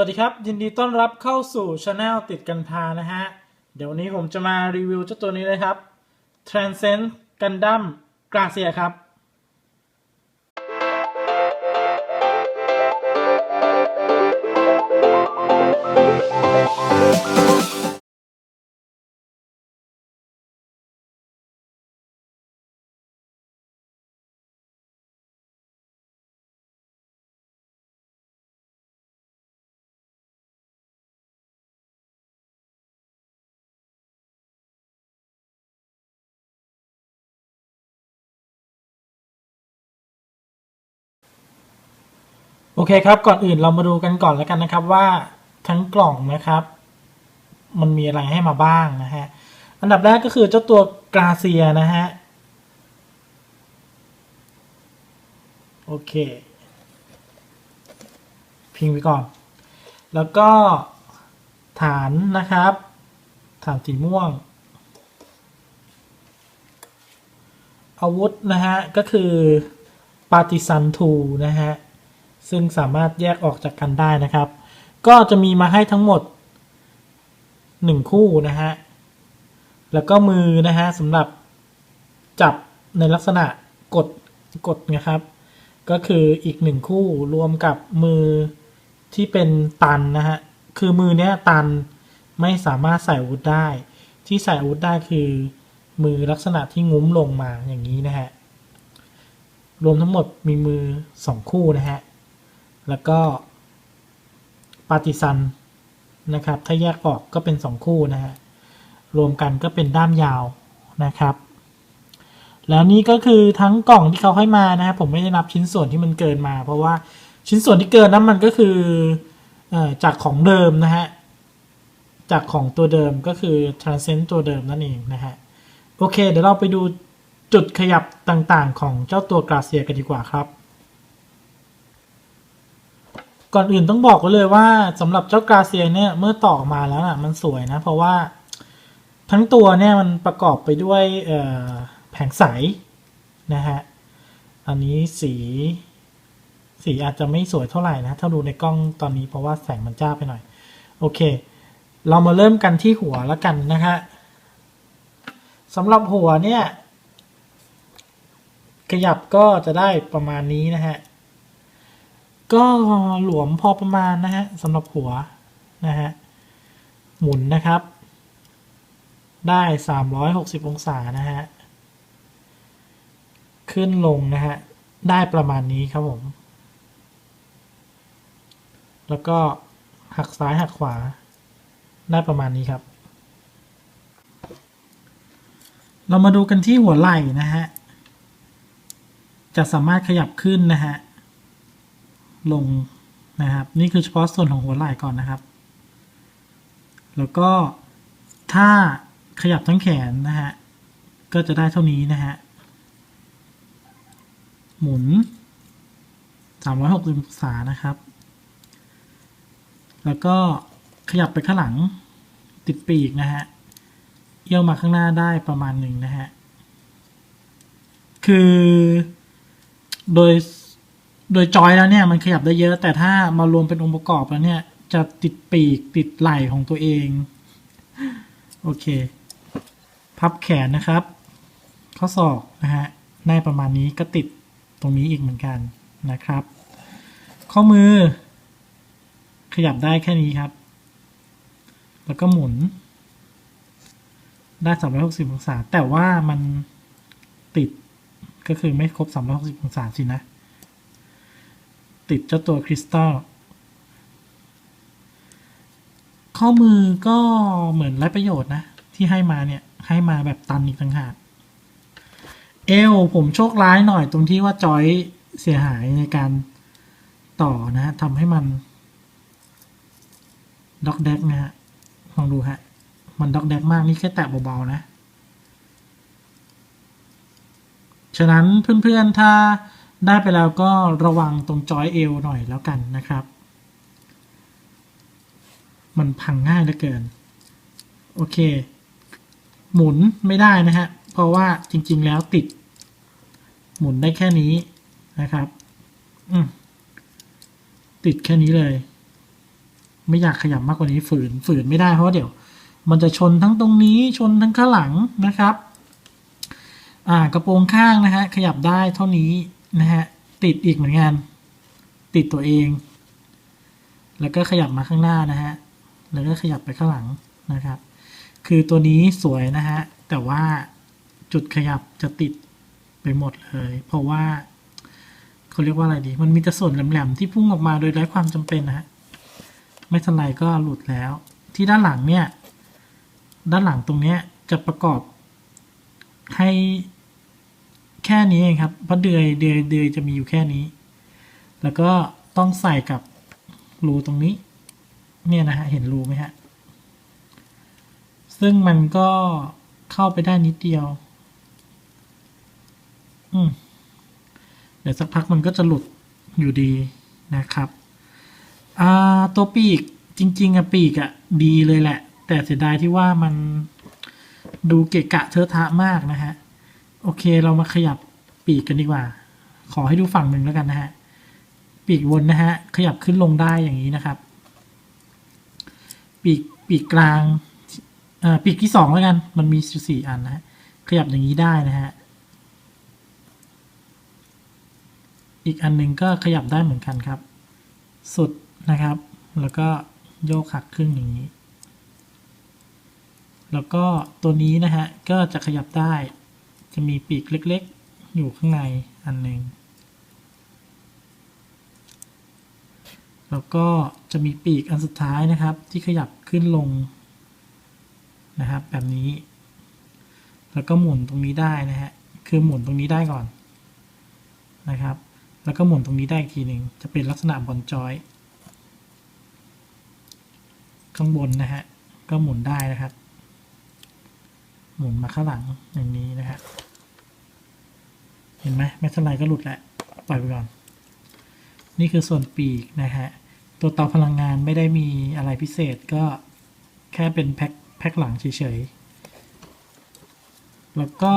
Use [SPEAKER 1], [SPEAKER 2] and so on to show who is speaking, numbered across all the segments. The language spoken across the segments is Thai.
[SPEAKER 1] วัสดีครับ ยินดีต้อนรับเข้าสู่ช anel ติดกันพานะฮะ เดี๋ยววันนี้ผมจะมารีวิวเจ้าตัวนี้เลยครับ Transcend Gundam Gracia ครับ โอเคครับ ก่อนอื่นเรามาดูกันก่อนแล้วกันนะครับว่าทั้งกล่องนะครับ มันมีอะไรให้มาบ้างนะฮะ อันดับแรกก็คือเจ้าตัวกราเซียนะฮะ โอเค พิงไว้ก่อน แล้วก็ฐานนะครับ ฐานสีม่วง อาวุธนะฮะ ก็คือปาติซันทูนะฮะ ซึ่งสามารถแยกออกจากกันได้นะครับ ก็จะมีมาให้ทั้งหมดหนึ่งคู่นะฮะ แล้วก็มือนะฮะสำหรับจับในลักษณะกดกดนะครับ ก็คืออีกหนึ่งคู่รวมกับมือที่เป็นตันนะฮะ คือมือเนี้ยตันไม่สามารถใส่อาวุธได้ ที่ใส่อาวุธได้คือมือลักษณะที่งุ้มลงมาอย่างนี้นะฮะ รวมทั้งหมดมีมือสองคู่นะฮะ แล้วก็ปาติซันนะครับ ถ้าแยกออกก็เป็นสองคู่นะฮะ รวมกันก็เป็นด้ามยาวนะครับ แล้วนี่ก็คือทั้งกล่องที่เขาให้มานะครับผมไม่ได้นับชิ้นส่วนที่มันเกินมา เพราะว่าชิ้นส่วนที่เกินนั้นมันก็คือเออจากของเดิมนะฮะ จากของตัวเดิมก็คือ transcend ตัวเดิมนั่นเองนะฮะ โอเค เดี๋ยวเราไปดูจุดขยับต่างๆ ของเจ้าตัวกราเซียกันดีกว่าครับ ก่อนอื่นต้องบอกไว้เลยว่าสำหรับเจ้ากาเซียเนี่ยเมื่อต่อมาแล้วน่ะมันสวยนะ เพราะว่าทั้งตัวเนี่ยมันประกอบไปด้วยแผงใสนะฮะอันนี้สีสีอาจจะไม่สวยเท่าไหร่นะ ถ้าดูในกล้องตอนนี้เพราะว่าแสงมันจ้าไปหน่อย โอเค เรามาเริ่มกันที่หัวแล้วกันนะฮะสำหรับหัวเนี่ย ขยับก็จะได้ประมาณนี้นะฮะ ก็หลวมพอประมาณนะฮะสำหรับหัวนะฮะหมุนนะครับ ได้ 360 องศานะฮะขึ้นลงนะฮะได้ประมาณนี้ครับผม แล้วก็หักซ้ายหักขวา ได้ประมาณนี้ครับ เรามาดูกันที่หัวไหล่นะฮะจะสามารถขยับขึ้นนะฮะ ลงนะครับ นี่คือเฉพาะส่วนของหัวไหล่ก่อนนะครับ แล้วก็ถ้าขยับทั้งแขนนะฮะ ก็จะได้เท่านี้นะฮะ หมุน 360องศานะครับ แล้วก็ขยับไปข้างหลังติดปีกนะฮะ เอี้ยวมาข้างหน้าได้ประมาณหนึ่งนะฮะ คือโดย โดยจอยแล้วเนี่ยมันขยับได้เยอะ แต่ถ้ามารวมเป็นองค์ประกอบแล้วเนี่ย จะติดปีกติดไหล่ของตัวเอง โอเค พับแขนนะครับ ข้อศอกนะฮะได้ประมาณนี้ก็ติดตรงนี้อีกเหมือนกันนะครับ ข้อมือ ขยับได้แค่นี้ครับ แล้วก็หมุน ได้ 360 องศา แต่ว่ามันติดก็คือไม่ครบ 360 องศาสินะ ติดเจ้าตัวคริสตัลข้อมือก็เหมือนไร้ประโยชน์นะ ที่ให้มาเนี่ย ให้มาแบบตันอีกต่างหากเอวผมโชคร้ายหน่อยตรงที่ว่าจอยเสียหายในการต่อนะฮะทำให้มันด็อกแดกนะฮะลองดูฮะ มันด็อกแดกมากนี่แค่แตะเบาๆนะ ฉะนั้นเพื่อนๆถ้า ได้ไปแล้วก็ระวังตรงจอยเอวหน่อยแล้วกันนะครับ มันพังง่ายเหลือเกิน โอเค หมุนไม่ได้นะฮะ เพราะว่าจริง ๆ แล้วติด หมุนได้แค่นี้นะครับอืติดแค่นี้เลย ไม่อยากขยับมากกว่านี้ฝืนฝืนไม่ได้เพราะเดี๋ยว มันจะชนทั้งตรงนี้ชนทั้งข้างหลังนะครับ อ่ากระโปรงข้างนะฮะขยับได้เท่านี้ นะฮะ ติดอีกเหมือนกัน ติดตัวเอง แล้วก็ขยับมาข้างหน้านะฮะ แล้วก็ขยับไปข้างหลังนะครับ คือตัวนี้สวยนะฮะ แต่ว่าจุดขยับจะติดไปหมดเลย เพราะว่าเขาเรียกว่าอะไรดี มันมีแต่ส่วนแหลมๆที่พุ่งออกมาโดยไร้ความจำเป็นนะฮะ ไม่ทันไรก็หลุดแล้ว ที่ด้านหลังเนี่ย ด้านหลังตรงเนี้ยจะประกอบให้ แค่นี้เองครับ เพราะเดือยเดือยเดือยจะมีอยู่แค่นี้ แล้วก็ต้องใส่กับรูตรงนี้ เนี่ยนะฮะ เห็นรูไหมฮะ ซึ่งมันก็เข้าไปได้นิดเดียว อืมเดี๋ยวสักพักมันก็จะหลุดอยู่ดีนะครับอ่าตัวปีกจริง ๆอะปีกอะดีเลยแหละ แต่เสียดายที่ว่ามันดูเกะกะเทอะทะมากนะฮะ โอเคเรามาขยับปีกกันดีกว่า ขอให้ดูฝั่งหนึ่งแล้วกันนะฮะ ปีกบนนะฮะ ขยับขึ้นลงได้อย่างนี้นะครับ ปีกปีกกลางปีกที่สองแล้วกัน มันมีสี่อันนะฮะ ขยับอย่างนี้ได้นะฮะ อีกอันหนึ่งก็ขยับได้เหมือนกันครับ สุดนะครับ แล้วก็โยกหักครึ่งอย่างนี้ แล้วก็ตัวนี้นะฮะ ก็จะขยับได้ จะมีปีกเล็กๆ อยู่ข้างในอันหนึ่งแล้วก็จะมีปีกอันสุดท้ายนะครับ ที่ขยับขึ้นลงนะครับ แบบนี้ แล้วก็หมุนตรงนี้ได้นะฮะคือหมุนตรงนี้ได้ก่อนนะครับ แล้วก็หมุนตรงนี้ได้อีกทีหนึ่งจะเป็นลักษณะบอลจอย ข้างบนนะฮะก็หมุนได้นะครับ หมุนมาข้างหลังอย่างนี้นะฮะ เห็นไหมไม่เท่าไรก็หลุดแหละปล่อยไปก่อน นี่คือส่วนปีกนะฮะ ตัวเตาพลังงานไม่ได้มีอะไรพิเศษก็แค่เป็นแพ็คแพ็คหลังเฉยๆ แล้วก็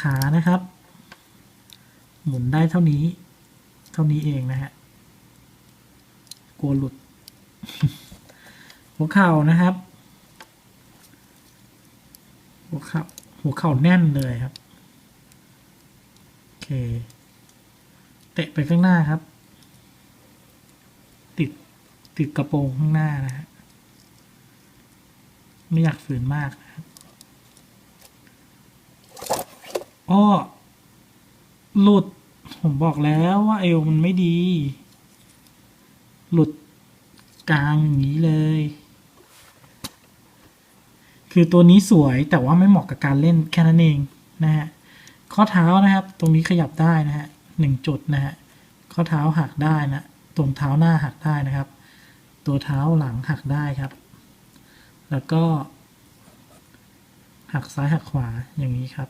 [SPEAKER 1] ขานะครับ หมุนได้เท่านี้ เท่านี้เองนะฮะ กลัวหลุด หัวเข่านะครับ หัวเข่าหัวเข่าแน่นเลยครับ เคเตะไปข้างหน้าครับ ติดติดกระโปรงข้างหน้านะฮะไม่อยากฝืนมากนะครับอ้อหลุด ผมบอกแล้วว่าเอวมันไม่ดี หลุดกลางอย่างนี้เลย คือตัวนี้สวยแต่ว่าไม่เหมาะกับการเล่นแค่นั้นเองนะฮะ ข้อเท้านะครับ ตรงนี้ขยับได้นะฮะหนึ่งจุดนะฮะข้อเท้าหักได้นะตรงเท้าหน้าหักได้นะครับ ตัวเท้าหลังหักได้ครับ แล้วก็ หักซ้ายหักขวาอย่างนี้ครับ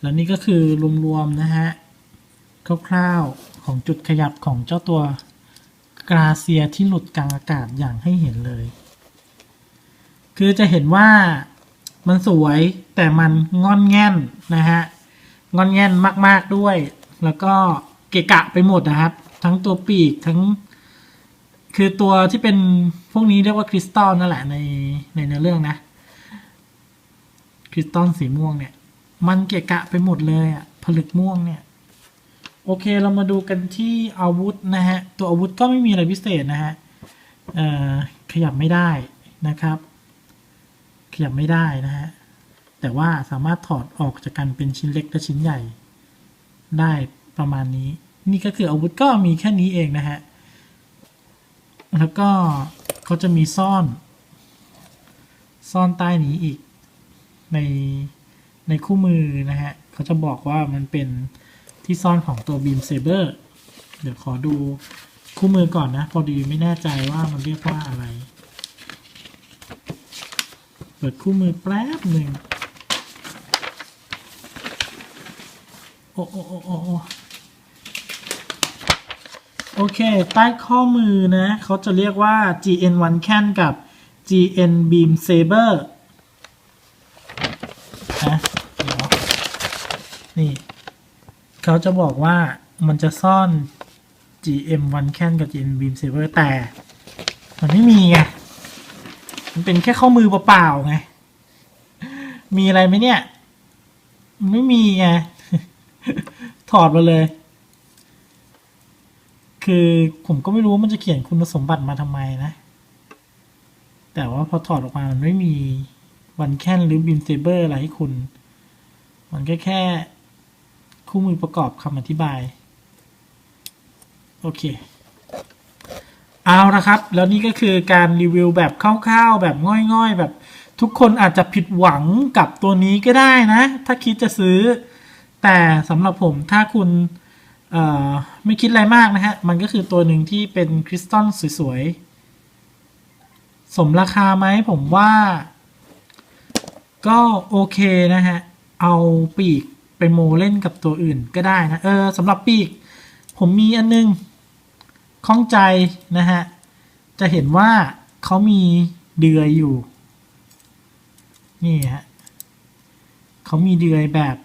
[SPEAKER 1] แล้วนี่ก็คือรวมๆนะฮะคร่าวๆของจุดขยับของเจ้าตัวกราเซียที่หลุดกลางอากาศอย่างให้เห็นเลย คือจะเห็นว่า มันสวยแต่มันงอนแง่นนะฮะงอนแง่นมาก ๆด้วย แล้วก็เกะกะไปหมดนะครับ ทั้งตัวปีกทั้ง คือตัวที่เป็นพวกนี้เรียกว่าคริสตัลนั่นแหละในในเนื้อเรื่องนะ คริสตัลสีม่วงเนี่ย มันเกะกะไปหมดเลยอะผลึกม่วงเนี่ย โอเคเรามาดูกันที่อาวุธนะฮะ ตัวอาวุธก็ไม่มีอะไรพิเศษนะฮะขยับไม่ได้นะครับ ขยับไม่ได้นะฮะ แต่ว่าสามารถถอดออกจากกันเป็นชิ้นเล็กและชิ้นใหญ่ ได้ประมาณนี้ นี่ก็คืออาวุธก็มีแค่นี้เองนะฮะ แล้วก็เขาจะมีซ่อน ซ่อนใต้นี้อีก ในในคู่มือนะฮะ เขาจะบอกว่ามันเป็นที่ซ่อนของตัวบีมเซเบอร์ เดี๋ยวขอดูคู่มือก่อนนะ พอดีไม่แน่ใจว่ามันเรียกว่าอะไร เปิดคู่มือแป๊บหนึ่งโอ้โอ้โอ้โอ้โอ้โอเค ใต้ข้อมือนะ เขาจะเรียกว่า GN1 Can กับ GN Beam Saber นะเดี๋ยวนี่ เขาจะบอกว่ามันจะซ่อน GM1 Can กับ GN Beam Saber แต่ มันไม่มีไง มันเป็นแค่ข้อมือเปล่าๆไง มีอะไรไหมเนี่ย มันไม่มีไง ถอดมาเลย คือผมก็ไม่รู้ว่ามันจะเขียนคุณสมบัติมาทำไมนะ แต่ว่าพอถอดออกมามันไม่มีวันแคนหรือบิมเซเบอร์อะไรให้คุณ มันก็แค่ คู่มือประกอบคำอธิบาย โอเค เอาละครับ แล้วนี่ก็คือการรีวิวแบบคร่าวๆ แบบง่อยๆ แบบทุกคนอาจจะผิดหวังกับตัวนี้ก็ได้นะ ถ้าคิดจะซื้อ แต่สำหรับผมถ้าคุณไม่คิดอะไรมากนะฮะ มันก็คือตัวหนึ่งที่เป็นคริสตัลสวยๆ สมราคาไหมผมว่า ก็โอเคนะฮะ เอาปีกไปโมเล่นกับตัวอื่นก็ได้นะ เออสำหรับปีก ผมมีอันนึง ข้องใจนะฮะ จะเห็นว่าเขามีเดือยอยู่ นี่ฮะเขามีเดือยแบบ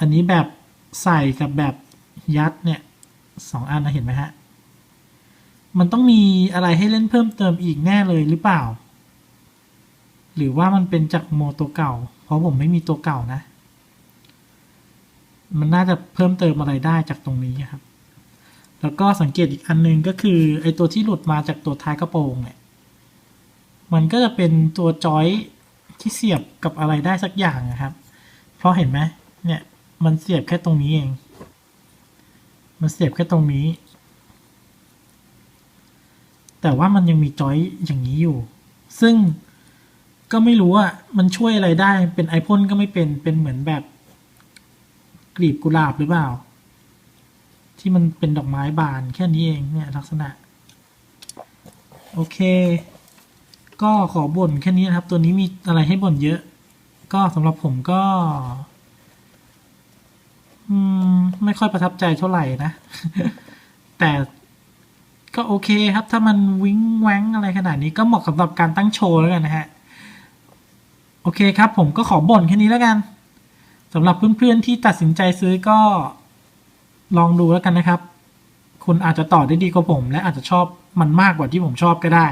[SPEAKER 1] อันนี้แบบใส่กับแบบยัดเนี่ยสองอันนะเห็นไหมฮะ มันต้องมีอะไรให้เล่นเพิ่มเติมอีกแน่เลยหรือเปล่า หรือว่ามันเป็นจากโมตัวเก่า เพราะผมไม่มีตัวเก่านะ มันน่าจะเพิ่มเติมอะไรได้จากตรงนี้ครับ แล้วก็สังเกตอีกอันหนึงก็คือไอตัวที่หลุดมาจากตัวท้ายกระโปรงเนี่ย มันก็จะเป็นตัวจอยที่เสียบกับอะไรได้สักอย่างนะครับ เพราะเห็นไหมเนี่ยมันเสียบแค่ตรงนี้เอง มันเสียบแค่ตรงนี้ แต่ว่ามันยังมีจอยอย่างนี้อยู่ ซึ่งก็ไม่รู้ว่ามันช่วยอะไรได้ เป็นไอพ่นก็ไม่เป็น เป็นเหมือนแบบกลีบกุหลาบหรือเปล่า ที่มันเป็นดอกไม้บานแค่นี้เองเนี่ยลักษณะ โอเค ก็ขอบ่นแค่นี้นะครับ ตัวนี้มีอะไรให้บ่นเยอะ ก็สำหรับผมก็มไม่ค่อยประทับใจเท่าไหร่นะ แต่ก็โอเคครับ ถ้ามันวิ้งแว้งอะไรขนาดนี้ก็เหมาะสำหรับการตั้งโชว์แล้วกันนะฮะ โอเคครับ ผมก็ขอบ่นแค่นี้แล้วกันสำหรับเพื่อนๆที่ตัดสินใจซื้อก็ ลองดูแล้วกันนะครับ คุณอาจจะต่อได้ดีกว่าผม และอาจจะชอบมันมากกว่าที่ผมชอบก็ได้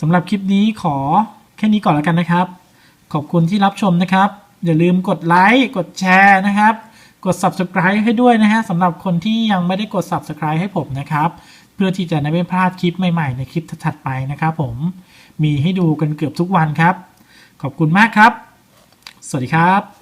[SPEAKER 1] สำหรับคลิปนี้ขอแค่นี้ก่อนแล้วกันนะครับ ขอบคุณที่รับชมนะครับ อย่าลืมกดไลค์กดแชร์นะครับ กด subscribe ให้ด้วยนะฮะสำหรับคนที่ยังไม่ได้กด subscribe ให้ผมนะครับ เพื่อที่จะไม่พลาดคลิปใหม่ๆ ในคลิปถัดไปนะครับผมมีให้ดูกันเกือบทุกวันครับ ขอบคุณมากครับ สวัสดีครับ